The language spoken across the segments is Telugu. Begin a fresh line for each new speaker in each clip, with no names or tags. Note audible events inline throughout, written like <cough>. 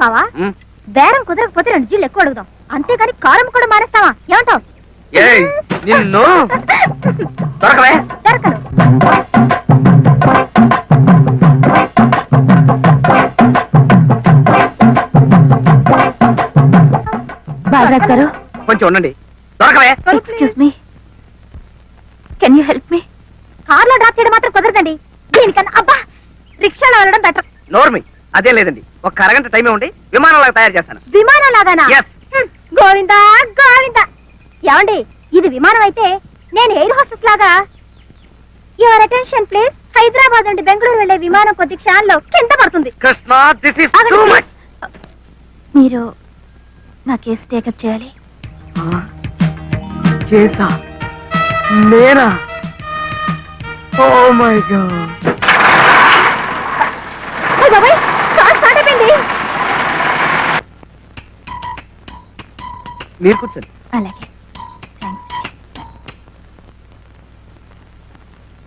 బావా బేరం కుదరకపోతే రెండు జీళ్ళు ఎక్కువ అడుగుదాం. అంతేగాని కారం కూడా మానేస్తావా? ఏమంటావు?
ఏయ్ నిన్ను దొరకవే.
దొరకను. బాలరాజ్ గారు
కొంచెం ఉండండి. దొరకవే.
Excuse me can you help me కార్లో డ్రాప్ చేయడం మాత్రం కుదరదండి. దీనికన్నా అబ్బా రిక్షాలో వెళ్ళడం బెటర్
నోర్మి. అదే లేదండి. ఒక అరగంట టైం ఇవ్వండి. విమానంలాగా తయారు చేస్తాను.
విమానం లాగానా
Yes.
గోవిందా గోవిందా. ఏమండి ఇది విమానం అయితే నేను ఎయిర్ హోస్టెస్ లాగా. యువర్ అటెన్షన్ ప్లీజ్ హైదరాబాద్ నుండి బెంగళూరు వెళ్ళే విమానం కొద్ది క్షణాల్లో కింద పడుతుంది.
కృష్ణ దిస్ ఇస్
ఆగండి,
టూ
please.
మచ్
మీరు నా కేసు టేకప్ చేయాలి?
కేసా? నేనా? ఓ మై గాడ్
ఓ బాబాయ్ కార్ స్టార్ట్ అయిపోయింది
మీరు కూర్చోండి.
అలాగే.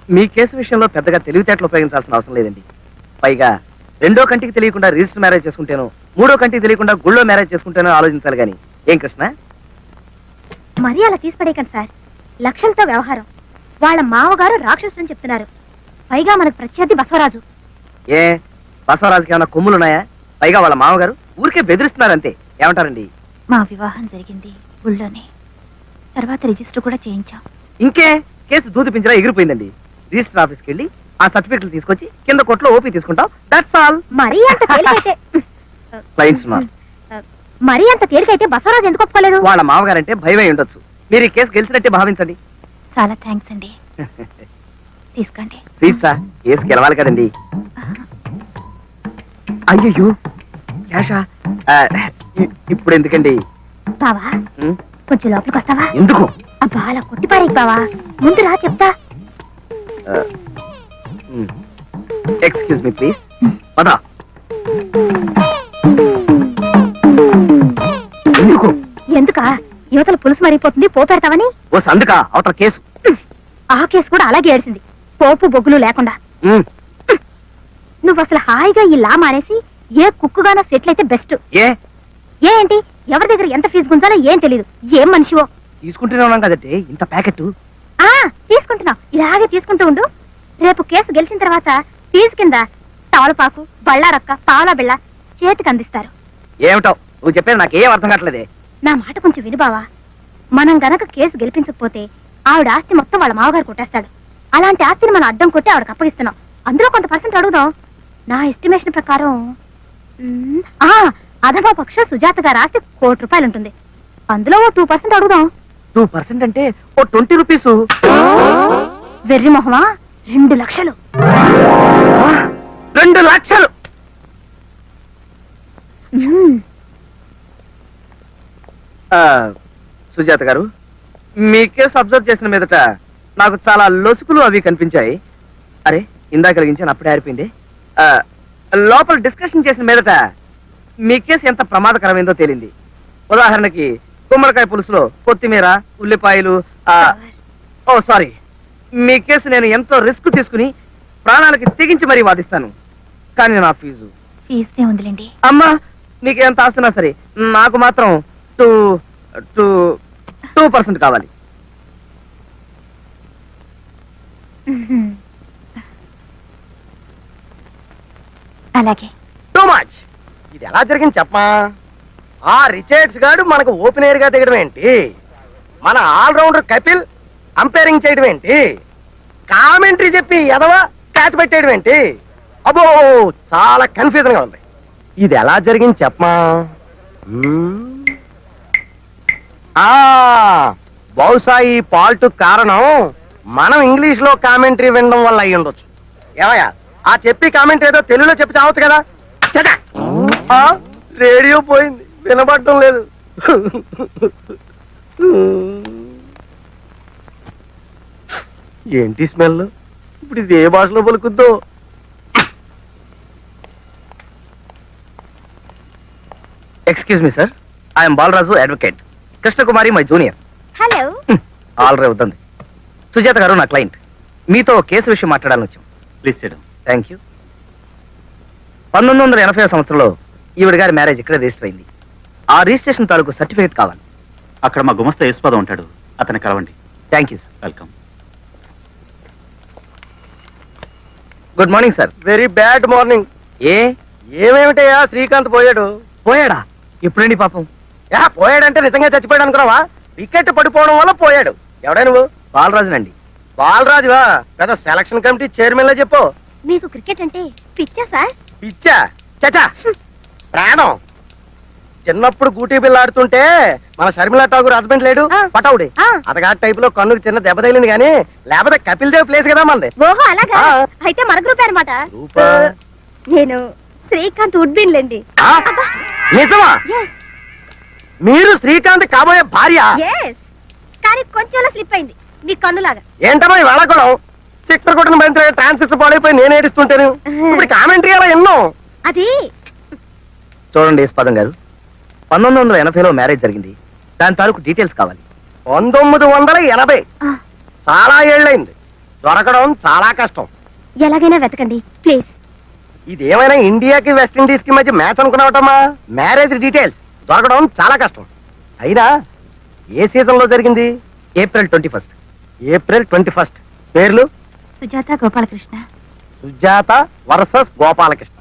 మీ కేసు విషయంలో పెద్దగా తెలివితేటలు ఉపయోగించాల్సిన అవసరం లేదండి. పైగా రెండో కంటికి తెలియకుండా రిజిస్టర్ మ్యారేజ్ చేసుకుంటేనో మూడో కంటికి తెలియకుండా గుళ్ళో మ్యారేజ్ చేసుకుంటేనో ఆలోచించాలి కానీ. ఏం కృష్ణ?
మరీ అలా తీసి పడేయకండి సార్. లక్షలతో వ్యవహారం. వాళ్ళ మావగారు రాక్షసుని చెప్తున్నారు. పైగా మనకు ప్రత్యర్థి బసవరాజు.
ఏ? బసవరాజుకి ఏమైనా కొమ్ములున్నాయా? పైగా వాళ్ళ మామగారు ఊరికే బెదిరిస్తున్నారు అంతే. ఏమంటారండి?
మా వివాహం జరిగింది ఊళ్ళోనే. తర్వాత రిజిస్టర్ కూడా చేయించాం.
ఇంకే కేసు దూది పింజరా ఎగిరిపోయిందండి. రిజిస్టర్ ఆఫీస్కి వెళ్ళి ఆ సర్టిఫికెట్లు తీసుకొచ్చి కింద కొట్లో ఓపీ తీసుకుంటాం. దట్స్ ఆల్
మరీ అంత తేలికైతే
క్లయింట్స్ ఉన్నారు
మరీ అంత తేలికైతే బసవరాజు ఎందుకు ఒప్పుకోలేదు?
వాళ్ళ మామగారంటే భయమై ఉండొచ్చు. మీరు ఈ కేసు గెలిచినట్టే భావించండి.
చాలా థ్యాంక్స్ అండి. <laughs> తీసుకోండి.
స్వీట్సా కేసు గెలవాలి కదండి. అయ్యో క్యాషా ఇప్పుడు ఎందుకండి
బావా? కొంచెం లోపలికి వస్తావా?
ఎందుకు?
అబ్బా అలా కొట్టి పారేయ్ బావా. ముందు రా చెప్తా.
ఎక్స్క్యూజ్ మీ ప్లీజ్ పద. ఎందుకు?
ఎందుకా? యువతల పులుసు మరిగిపోతుంది పోపెడతావని
ఓ సందుక అవతల కేసు.
ఆ కేసు కూడా అలాగే ఏడిసింది. పోపు బొగ్గులు లేకుండా.
ఉమ్,
నువ్వు అసలు హాయిగా ఈ లా మానేసి ఏ కుక్కుగానో సెటిల్ అయితే బెస్ట్.
ఏ?
ఏంటి ఎవరి దగ్గర ఎంత ఫీజు గుంజాలో ఏం తెలియదు ఏం మనిషివో?
తీసుకుంటూనే ఉన్నాం కదండి ఇంత ప్యాకెట్
ఆ తీసుకుంటున్నావు ఇలాగే తీసుకుంటూ ఉండు. రేపు కేసు గెలిచిన తర్వాత ఫీజు కింద తవలపాకు బళ్ళారక్క పావలా బిళ్ళ చేతికి అందిస్తారు.
ఏమిటో? నువ్వు చెప్పేది నాకేం అర్థం కావట్లేదే.
నా మాట కొంచెం వినుబావా మనం గనక కేసు గెలిపించకపోతే ఆవిడ ఆస్తి మొత్తం వాళ్ళ మావగారు కొట్టేస్తాడు. అలాంటి ఆస్తిని మనం అడ్డం కొట్టి ఆవిడకి అప్పగిస్తున్నాం. అందులో కొంత పర్సెంట్ అడుగుదాం. నా ఎస్టిమేషన్ ప్రకారం అధమా పక్ష సుజాత గారి ఆస్తి కోటి రూపాయలు ఉంటుంది అందులో ఓ టూ పర్సెంట్ అడుగుదాం.
టూ పర్సెంట్ అంటే ఓ ట్వంటీ రూపీస్
వెర్రి మొహమా? రెండు లక్షలు.
రెండు లక్షలు. సుజాత గారు మీ కేసు అబ్జర్వ్ చేసిన మీదట నాకు చాలా లొసుకులు అవి కనిపించాయి. అరే ఇందాక కలిగించాను అప్పుడే ఆరిపోయింది. ఆ, లోపల డిస్కషన్ చేసిన మీదట మీ కేసు ఎంత ప్రమాదకరమైందో తేలింది. ఉదాహరణకి గుమ్మడికాయ పులుసులో కొత్తిమీర ఉల్లిపాయలు ఓ సారీ. మీ కేసు నేను ఎంతో రిస్క్ తీసుకుని ప్రాణాలకి తెగించి మరీ వాదిస్తాను. కానీ నా ఫీజు.
ఉందిలేండి.
అమ్మా నీకు ఎంత ఆస్తున్నా సరే నాకు మాత్రం టూ టూ టూ పర్సెంట్ కావాలి.
అలాగే.
టూ మచ్ ఇది ఎలా జరిగింది చెప్పమా? ఆ రిచర్డ్స్ గాడు మనకు ఓపెనర్గా దిగడం ఏంటి? మన ఆల్రౌండర్ కపిల్ అంపైరింగ్ చేయడం ఏంటి? కామెంటరీ చెప్పి ఎదవ క్యాచ్ పెట్టేయడం ఏంటి? అబ్బో చాలా కన్ఫ్యూజన్గా ఉంది. ఇది ఎలా జరిగింది చెప్పమా? ఆ బహుశా ఈ పాల్ట్ కారణం మనం ఇంగ్లీష్లో కామెంటరీ వినడం వల్ల అయ్యి ఉండొచ్చు ఏమయ్యా? ఆ చెప్పి కామెంట్ ఏదో తెలుగులో చెప్పి చావచ్చు కదా? రేడియో పోయింది. వినబడటం లేదు. ఏంటి స్మెల్ ఇప్పుడు ఇది ఏ భాషలో పలుకుద్దో?
Excuse me sir I'm Balraju advocate Krishnakumari my junior
hello
all రే వద్దండి. సుజాత గారు నా క్లయింట్ మీతో కేసు విషయం మాట్లాడాలని వచ్చాం.
ప్లీజ్ సిడం
థ్యాంక్ యూ పంతొమ్మిది వందల ఎనభై సంవత్సరంలో ఈవిడ గారి మ్యారేజ్ ఇక్కడే రిజిస్టర్ అయింది. ఆ రిజిస్ట్రేషన్ తాలూకు సర్టిఫికేట్ కావాలి.
అక్కడ మా గుమస్తా యేసుపదం ఉంటాడు. అతన్ని కలవండి.
Thank you sir
welcome
good morning sir
very bad morning
ఏ?
ఏమేమిటయ్యా? శ్రీకాంత్ పోయాడు.
పోయాడా? ఎప్పుడండి పాపం?
యా పోయాడంటే నిజంగా చచ్చిపోయాడు అనుకున్నావా? వికెట్ పడిపోవడం వల్ల పోయాడు. ఎవడా నువ్వు?
బాలరాజునండి.
బాలరాజువా? పెద్ద సెలక్షన్ కమిటీ చైర్మన్లో చెప్పు.
మీకు క్రికెట్ అంటే పిచ్చా సార్?
పిచ్చా? చచా ప్రాణం. చిన్నప్పుడు గూటీ బిల్ల ఆడుతుంటే మన షర్మిల ఠాగూర్ హస్బెండ్ లేడు
ఆ.
అతగా టైప్లో కన్నుకు చిన్న దెబ్బ తగిలింది కానీ లేకపోతే కపిల్ దేవ్ ప్లేస్ కదా మనది.
ఓహో అలాగా. అయితే మన గ్రూప్ అనమాట? నేను శ్రీకాంత్ ఉడ్బిన్ లేండి?
నిజమా? మీరు శ్రీకాంత్ కాబోయే భార్య?
కానీ కొంచెంలో స్లిప్ అయింది. మీ కన్నులాగా.
ఏంటమ్మా ఈ వెళ్ళకూడదు సిక్సర్ కొట్టిన బంతి ట్రాన్సిస్టర్ పాడైపోయి నేను ఏడుస్తుంటాను? ఇప్పుడు కామెంటరీ అలా ఎన్నో?
అది?
చూడండి యశ్పాదం గారు పంతొమ్మిది వందల ఎనభైలో మ్యారేజ్ జరిగింది. దాని తాలూకు డీటెయిల్స్ కావాలి.
పంతొమ్మిది వందల ఎనభై. చాలా ఏళ్ళైంది. దొరకడం చాలా కష్టం.
ఎలాగైనా వెతకండి ప్లీజ్.
ఇదేమైనా ఇండియాకి వెస్టిండీస్కి మధ్య మ్యాచ్ అనుకున్నావటమ్మా? Marriage details. దొరకడం చాలా కష్టం. అయినా ఏ సీజన్లో జరిగింది?
April twenty first.
April twenty first. పేర్లు?
Sujatha Gopalakrishna.
Sujatha versus Gopalakrishna.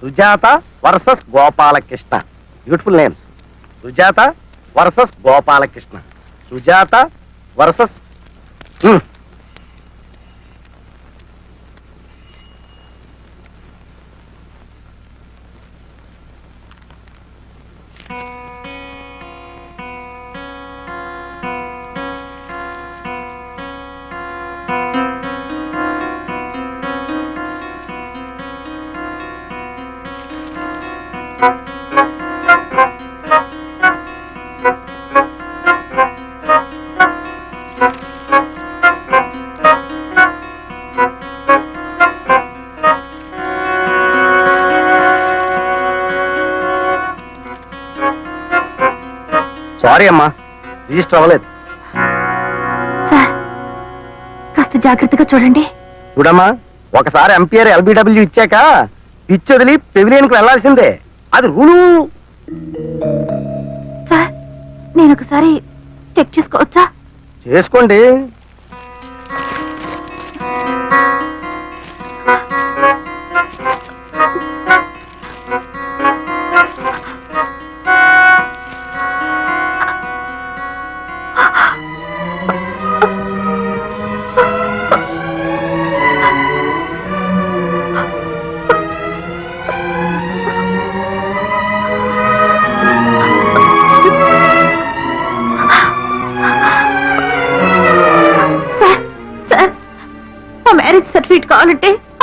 Sujatha versus Gopalakrishna. Beautiful names Sujatha versus Gopalakrishna. Sujatha versus sorry అమ్మా. రిజిస్టర్ అవ్వలేదు.
సార్ కాస్త జాగ్రత్తగా చూడండి.
చూడమ్మా ఒకసారి ఎంపీఆర్ ఎల్బిడబ్ల్యూ ఇచ్చాక పిచ్ వదిలి పెవిలియన్కి వెళ్ళాల్సిందే అది రూలు.
సార్ నేను ఒకసారి చెక్ చేసుకోవచ్చా?
చేసుకోండి.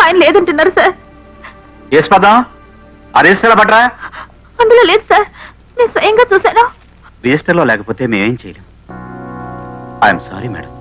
ఆయన లేదంటున్నారు సార్.
యేసుపదం ఆ రిజిస్టర్లో పట్రా
అందులో లేదు సార్. నేను స్వయంగా చూశాను.
రిజిస్టర్లో లేకపోతే మేమేం చేయలేం. I'm sorry madam.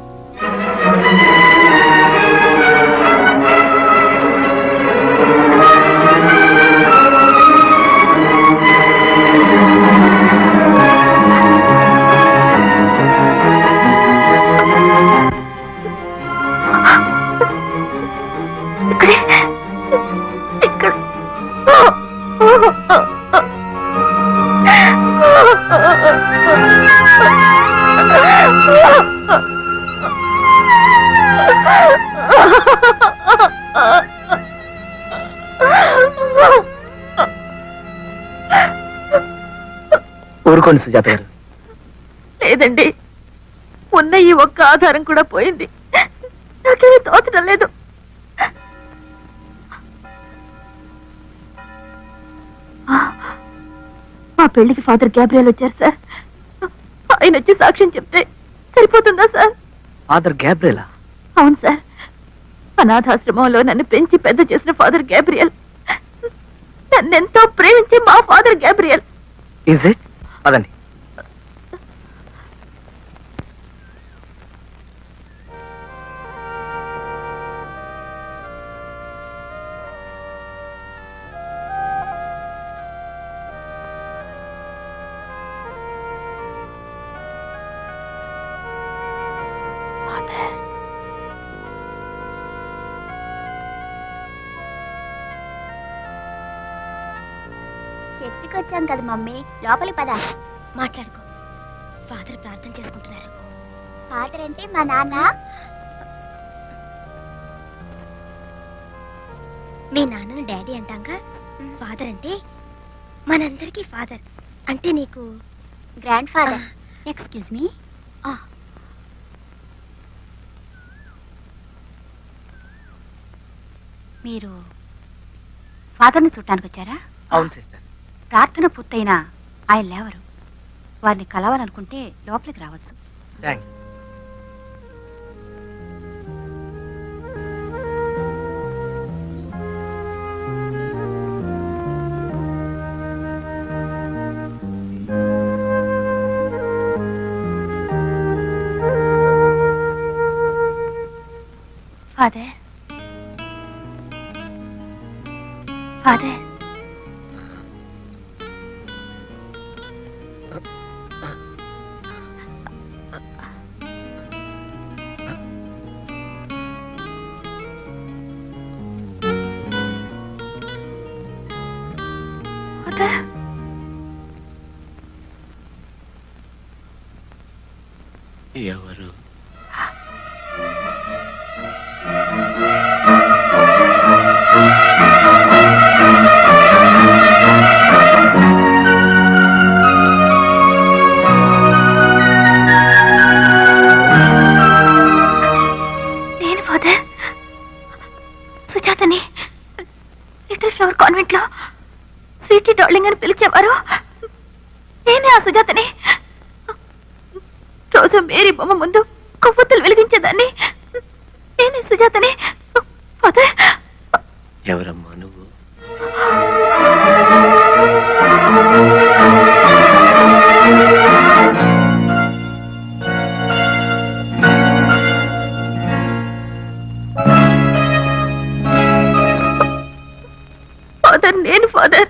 ఊరుకోండి సుజాత గారు.
లేదండి. ఉన్న ఈ ఒక్క ఆధారం కూడా పోయింది. నాకేమీ తోచడం లేదు. మా పెళ్ళికి ఫాదర్ గ్యాబ్రియల్ వచ్చారు సార్. ఆయన వచ్చి సాక్ష్యం చెప్తే సరిపోతుందా సార్?
ఫాదర్ గ్యాబ్రేలా
అవును సార్. అనాథాశ్రమంలో నన్ను పెంచి పెద్ద చేసిన ఫాదర్ గ్యాబ్రియల్. నన్నెంతో ప్రేమించి మా ఫాదర్ గ్యాబ్రియల్.
ఇట్ పదండి
చర్చికి వచ్చాం కదా మమ్మీ. లోపలికి పద. మాట్లాడుకో. ఫాదర్ ప్రార్థన చేసుకుంటున్నారు. ఫాదర్ అంటే మా నాన్న? మీ నాన్నను డాడీ అంటాంగా ఫాదర్ అంటే? మనందరికీ ఫాదర్. అంటే నీకు? Grand father. Excuse me.
మీరు ఫాదర్ని చుట్టానికి వచ్చారా?
అవును సిస్టర్.
ప్రార్థన పూర్తయినా ఆయన లేవరు. వారిని కలవాలనుకుంటే లోపలికి రావచ్చు.
థ్యాంక్స్
ఫాదర్ ఫాదర్ ఫాదర్ పిలిచేవారు నేనే ఆ సుజాతని. రోజు మేరీ బొమ్మ ముందు కొవ్వొత్తులు వెలిగించేదాన్ని. నేనే సుజాతని.
ఎవరమ్మా నువ్వు?
ఫాదర్ నేను ఫాదర్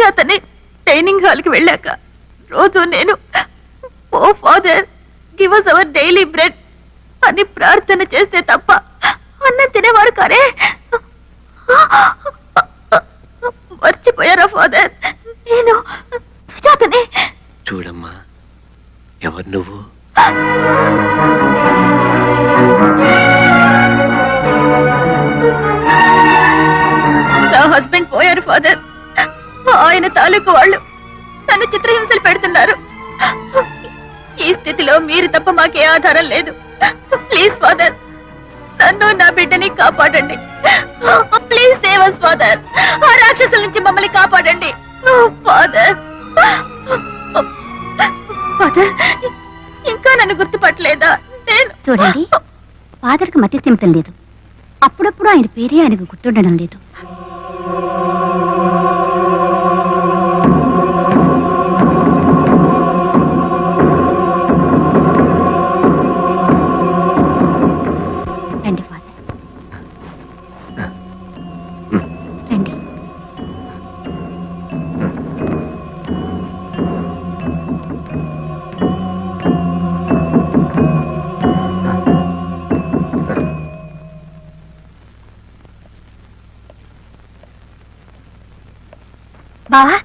చేతనే ట్రైనింగ్ హాల్కి వెళ్ళాక రోజు నేను O father give us our daily bread అని ప్రార్థన చేస్తే తప్ప అన్నం తినేవారు కారే. మర్చిపోయారా ఫాదర్? నేను సుజాతని.
చూడమ్మా ఎవరు నువ్వు?
తాలూకు వాళ్ళు నన్ను చిత్రహింసలు పెడుతున్నారు. ఈ స్థితిలో మీరు తప్ప మాకే ఆధారం లేదు. Please father. నన్ను నా బిడ్డని కాపాడండి. Please save us father. ఆ రాక్షసుల నుంచి మమ్మల్ని కాపాడండి. ఫాదర్. ఫాదర్ ఇంకా నన్ను గుర్తుపట్టలేదా? నేను
చూడండి ఫాదర్కి మతి స్థిమితం లేదు. అప్పుడప్పుడు ఆయన పేరే ఆయనకు గుర్తుండడం లేదు.
బావా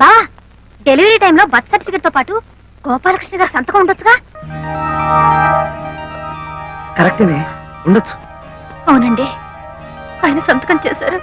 బావా డెలివరీ టైంలో బర్త్ సర్టిఫికెట్తో పాటు గోపాలకృష్ణ గారి సంతకం ఉండొచ్చుగా?
కరెక్టేనే ఉండొచ్చు.
అవునండి ఆయన సంతకం చేశారు.